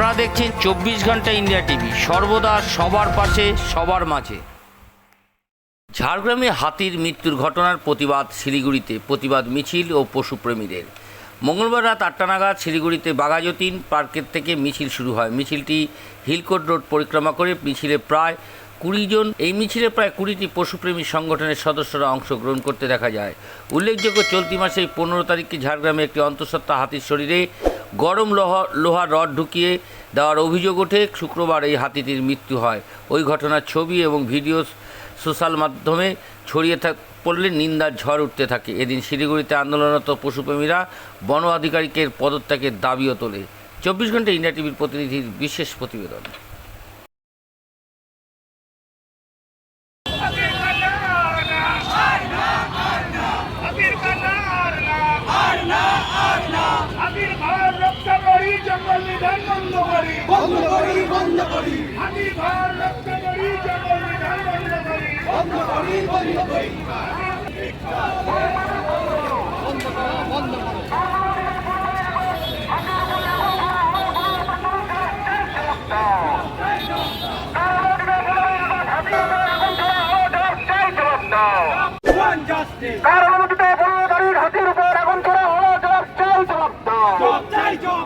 আপনারা দেখছেন চব্বিশ ঘণ্টা ইন্ডিয়া টিভি। সর্বদা সবার পাশে, সবার মাঝে। ঝাড়গ্রামে হাতির মৃত্যুর ঘটনার প্রতিবাদ শিলিগুড়িতে। প্রতিবাদ মিছিল ও পশুপ্রেমীদের মঙ্গলবার রাত আটটা নাগাদ শিলিগুড়িতে বাঘাযতীন পার্কের থেকে মিছিল শুরু হয়। মিছিলটি হিলকোট রোড পরিক্রমা করে মিছিলে প্রায় কুড়ি জন, এই মিছিলে প্রায় কুড়িটি পশুপ্রেমী সংগঠনের সদস্যরা অংশগ্রহণ করতে দেখা যায়। উল্লেখযোগ্য, চলতি মাসে পনেরো তারিখে ঝাড়গ্রামে একটি অন্তঃসত্ত্বা হাতির শরীরে গরম লোহা লোহার রড ঢুকিয়ে দেওয়ার অভিযোগ ওঠে, শুক্রবার এই হাতিটির মৃত্যু হয়। ওই ঘটনার ছবি এবং ভিডিও সোশ্যাল মাধ্যমে ছড়িয়ে থাক, পড়লে নিন্দার ঝড় উঠতে থাকে। এদিন শিলিগুড়িতে আন্দোলনরত পশুপ্রেমীরা বন আধিকারিকের পদত্যাগের দাবিও তোলে। চব্বিশ ঘণ্টা ইন্ডিয়া টিভির প্রতিনিধির বিশেষ প্রতিবেদন আবির কান্নার আবির ভার রক্ষা করি জঙ্গল নিধন বন্ধ করি। বন্ধ করি বন্ধ করি। আবির ভার রক্ষা করি জঙ্গল নিধন বন্ধ করি। বন্ধ করি বন্ধ করি। One justice.